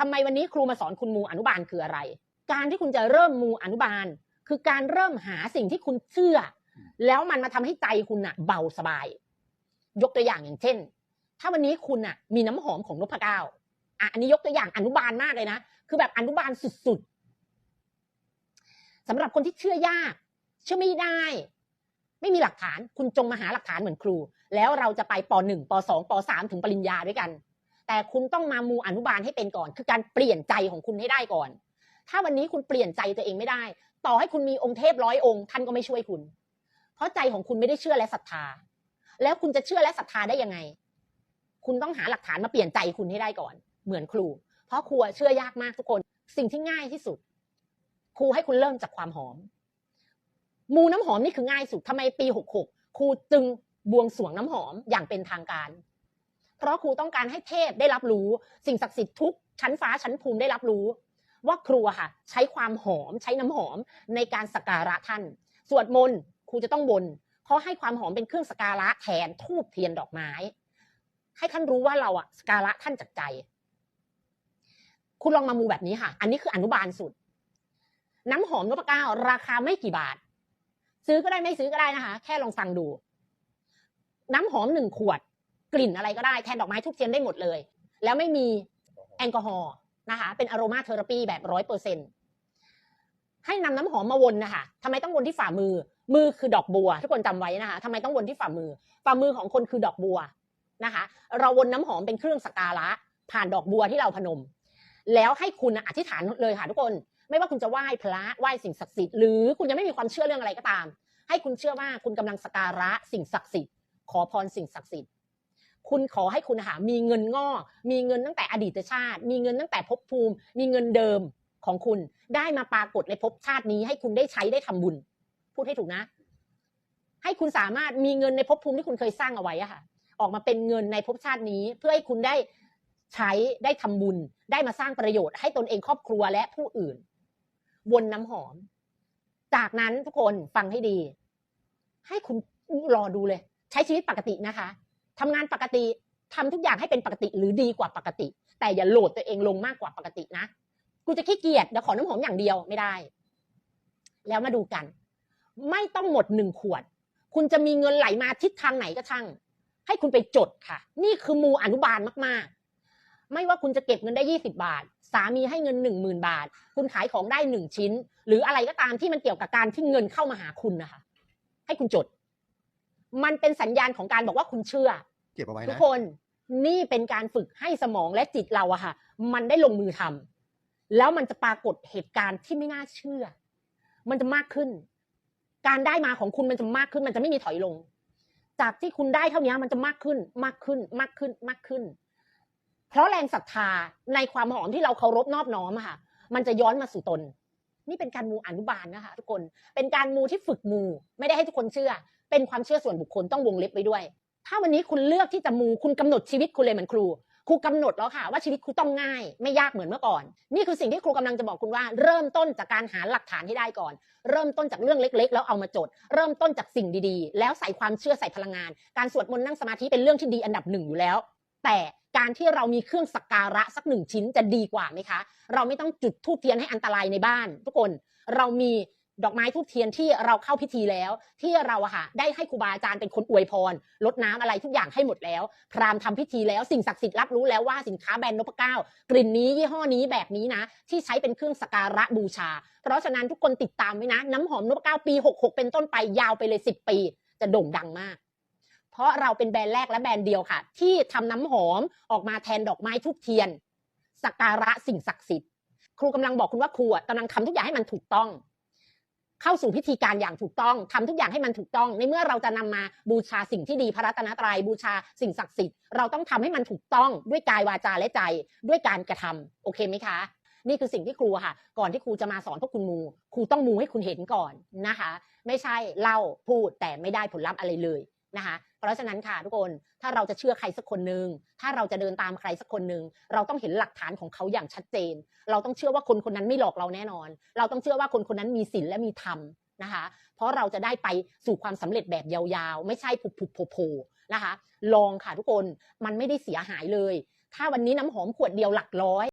ทำไมวันนี้ครูมาสอนคุณมูอนุบาลคืออะไร การที่คุณจะเริ่มมูอนุบาล คือการเริ่มหาสิ่งที่คุณเชื่อ แล้วมันมาทำให้ใจคุณน่ะเบาสบาย ยกตัวอย่างอย่างเช่น ถ้าวันนี้คุณน่ะมีน้ำหอมของนพเก้าอะอันนี้ยกตัวอย่างอนุบาลมากเลยนะ คือแบบอนุบาลสุดๆสำหรับคนที่เชื่อยาก เชื่อไม่ได้ ไม่มีหลักฐานคุณจงมาหาหลักฐานเหมือนครู แล้วเราจะไปป .1 ป .2 ป .3 ถึงปริญญาด้วยกัน แต่คุณต้องมามูอนุบาลให้เป็นก่อน คือการเปลี่ยนใจของคุณให้ได้ก่อน ถ้าวันนี้คุณเปลี่ยนใจตัวเองไม่ได้ ต่อให้คุณมีองค์เทพร้อยองค์ท่านก็ไม่ช่วยคุณ เพราะใจของคุณไม่ได้เชื่อและศรัทธา แล้วคุณจะเชื่อและศรัทธาได้ยังไง คุณต้องหาหลักฐานมาเปลี่ยนใจคุณให้ได้ก่อน เหมือนครู เพราะครูเชื่อยากมากทุกคน สิ่งที่ง่ายที่สุด ครูให้คุณเริ่มจากความหอม มูน้ำหอมนี่คือง่ายสุดทำไมปีหกหกครูจึงบวงสรวงน้ำหอมอย่างเป็นทางการ เพราะครูต้องการให้เทพได้รับรู้ สิ่งศักดิ์สิทธิ์ทุกชั้นฟ้าชั้นภูมิได้รับรู้ ว่าครูค่ะ ใช้ความหอมใช้น้ำหอมในการสักการะท่าน สวดมนต์ครูจะต้องบน เพราะให้ความหอมเป็นเครื่องสักการะแทนทูบเทียนดอกไม้ ให้ท่านรู้ว่าเราอะสักการะท่านจากใจ คุณลองมามูแบบนี้ค่ะ อันนี้คืออนุบาลสุด น้ำหอมนพเก้าราคาไม่กี่บาท ซื้อก็ได้ไม่ซื้อก็ได้นะคะ แค่ลองฟังดู น้ำหอมหนึ่งขวด กลิ่นอะไรก็ได้แทนดอกไม้ทุกเทียนได้หมดเลย แล้วไม่มีแอลกอฮอล์นะคะ เป็นอโรมาเทอราปีแบบร้อยเปอร์เซ็นให้นำน้ำหอมมาวนนะคะทำไมต้องวนที่ฝ่ามือ มือคือดอกบัว ทุกคนจำไว้นะคะทำไมต้องวนที่ฝ่ามือ ฝ่ามือของคนคือดอกบัวนะคะ เราวนน้ำหอมเป็นเครื่องสักการะ ผ่านดอกบัวที่เราพนม แล้วให้คุณอธิษฐานเลยค่ะทุกคน ไม่ว่าคุณจะไหว้พระไหว้สิ่งศักดิ์สิทธิ์หรือคุณยังไม่มีความเชื่อเรื่องอะไรก็ตาม ให้คุณเชื่อว่าคุณกำลังสักการะสิ่งศักดิ์สิทธิ์ขอพรสิ่งศักดิ์สิทธิ์ คุณขอให้คุณหามีเงินงอกมีเงินตั้งแต่อดีตชาติ มีเงินตั้งแต่ภพภูมิ มีเงินเดิมของคุณ ได้มาปรากฏในภพชาตินี้ ให้คุณได้ใช้ได้ทำบุญ พูดให้ถูกนะ ให้คุณสามารถมีเงินในภพภูมิที่คุณเคยสร้างเอาไว้อะค่ะ ออกมาเป็นเงินในภพชาตินี้ เพื่อให้คุณได้ใช้ได้ทำบุญ ได้มาสร้างประโยชน์ให้ตนเองครอบครัวและผู้อื่น วนน้ำหอม จากนั้นทุกคนฟังให้ดี ให้คุณรอดูเลย ใช้ชีวิตปกตินะคะ ทำงานปกติทำทุกอย่างให้เป็นปกติหรือดีกว่าปกติ แต่อย่าโหลดตัวเองลงมากกว่าปกตินะกูจะขี้เกียจเดี๋ยวขอน้ำหอมอย่างเดียวไม่ได้ แล้วมาดูกัน ไม่ต้องหมดหนึ่งขวด คุณจะมีเงินไหลมาทิศทางไหนก็ช่าง ให้คุณไปจดค่ะ นี่คือมูอนุบาลมากๆ ไม่ว่าคุณจะเก็บเงินได้ 20 บาท สามีให้เงิน 1 0,000 บาท คุณขายของได้หนึ่งชิ้น หรืออะไรก็ตามที่มันเกี่ยวกับการที่เงินเข้ามาหาคุณนะคะ ให้คุณจด มันเป็นสัญญาณของการบอกว่าคุณเชื่อ ก็บเอาไว้ทุกคนนี่เป็นการฝึกให้สมองและจิตเราอะค่ะ มันได้ลงมือทำแล้วมันจะปรากฏเหตุการณ์ที่ไม่น่าเชื่อ มันจะมากขึ้น การได้มาของคุณมันจะมากขึ้น มันจะไม่มีถอยลง จากที่คุณได้เท่านี้มันจะมากขึ้น มากขึ้น มากขึ้นมากขึ้น เพราะแรงศรัทธาในความหอมที่เราเคารพนอบน้อมอะค่ะ มันจะย้อนมาสู่ตน นี่เป็นการมูอนุบาลนะคะ ทุกคนเป็นการมูที่ฝึกมู ไม่ได้ให้ทุกคนเชื่อ เป็นความเชื่อส่วนบุคคลต้องวงเล็บไว้ด้วย ถ้าวันนี้คุณเลือกที่จะมูคุณกำหนดชีวิตคุณเลยเหมือนครูครูกำหนดแล้วค่ะว่าชีวิตครูต้องง่าย ไม่ยากเหมือนเมื่อก่อน นี่คือสิ่งที่ครูกำลังจะบอกคุณว่า เริ่มต้นจากการหาหลักฐานให้ได้ก่อน เริ่มต้นจากเรื่องเล็ก ๆ แล้วเอามาจด เริ่มต้นจากสิ่งดีๆ แล้วใส่ความเชื่อใส่พลังงาน การสวดมนต์นั่งสมาธิเป็นเรื่องที่ดีอันดับหนึ่งอยู่แล้ว แต่การที่เรามีเครื่องสักการะสักหนึ่งชิ้นจะดีกว่าไหมคะ เราไม่ต้องจุดธูปเทียนให้อันตรายในบ้าน ทุกคนเรามี ดอกไม้ทูบเทียนที่เราเข้าพิธีแล้ว ที่เราอะค่ะได้ให้ครูบาอาจารย์เป็นคนอวยพรลดน้ำอะไรทุกอย่างให้หมดแล้ว พราหมณ์ทำพิธีแล้วสิ่งศักดิ์สิทธิ์รับรู้แล้วว่าสินค้าแบรนด์นพเก้ากลิ่นนี้ยี่ห้อนี้แบบนี้นะ ที่ใช้เป็นเครื่องสักการะบูชา เพราะฉะนั้นทุกคนติดตามไว้นะ น้ำหอมนพเก้าปี 66 เป็นต้นไปยาวไปเลย 10 ปี จะโด่งดังมาก เพราะเราเป็นแบรนด์แรกและแบรนด์เดียวค่ะ ที่ทำน้ำหอมออกมาแทนดอกไม้ทุกเทียนสักการะสิ่งศักดิ์สิทธิ์ครูกำลังบอกคุณว่าครูอะกำลังทำทุกอย่างให้มันถูกต้อง เข้าสู่พิธีการอย่างถูกต้องทำทุกอย่างให้มันถูกต้อง ในเมื่อเราจะนำมาบูชาสิ่งที่ดีพระรัตนตรัยบูชาสิ่งศักดิ์สิทธิ์เราต้องทำให้มันถูกต้องด้วยกายวาจาและใจด้วยการกระทำโอเคไหมคะนี่คือสิ่งที่ครูค่ะ ก่อนที่ครูจะมาสอนพวกคุณมู ครูต้องมูให้คุณเห็นก่อนนะคะ ไม่ใช่เล่าพูดแต่ไม่ได้ผลลัพธ์อะไรเลย นะคะ เพราะฉะนั้นค่ะทุกคนถ้าเราจะเชื่อใครสักคนหนึ่งถ้าเราจะเดินตามใครสักคนหนึ่งเราต้องเห็นหลักฐานของเขาอย่างชัดเจน เราต้องเชื่อว่าคนคนนั้นไม่หลอกเราแน่นอน เราต้องเชื่อว่าคนคนนั้นมีศีลและมีธรรมนะคะ เพราะเราจะได้ไปสู่ความสำเร็จแบบยาวๆ ไม่ใช่ผุบผุบโผล่นะคะ ลองค่ะทุกคนมันไม่ได้เสียหายเลย ถ้าวันนี้น้ำหอมขวดเดียวหลักร้อย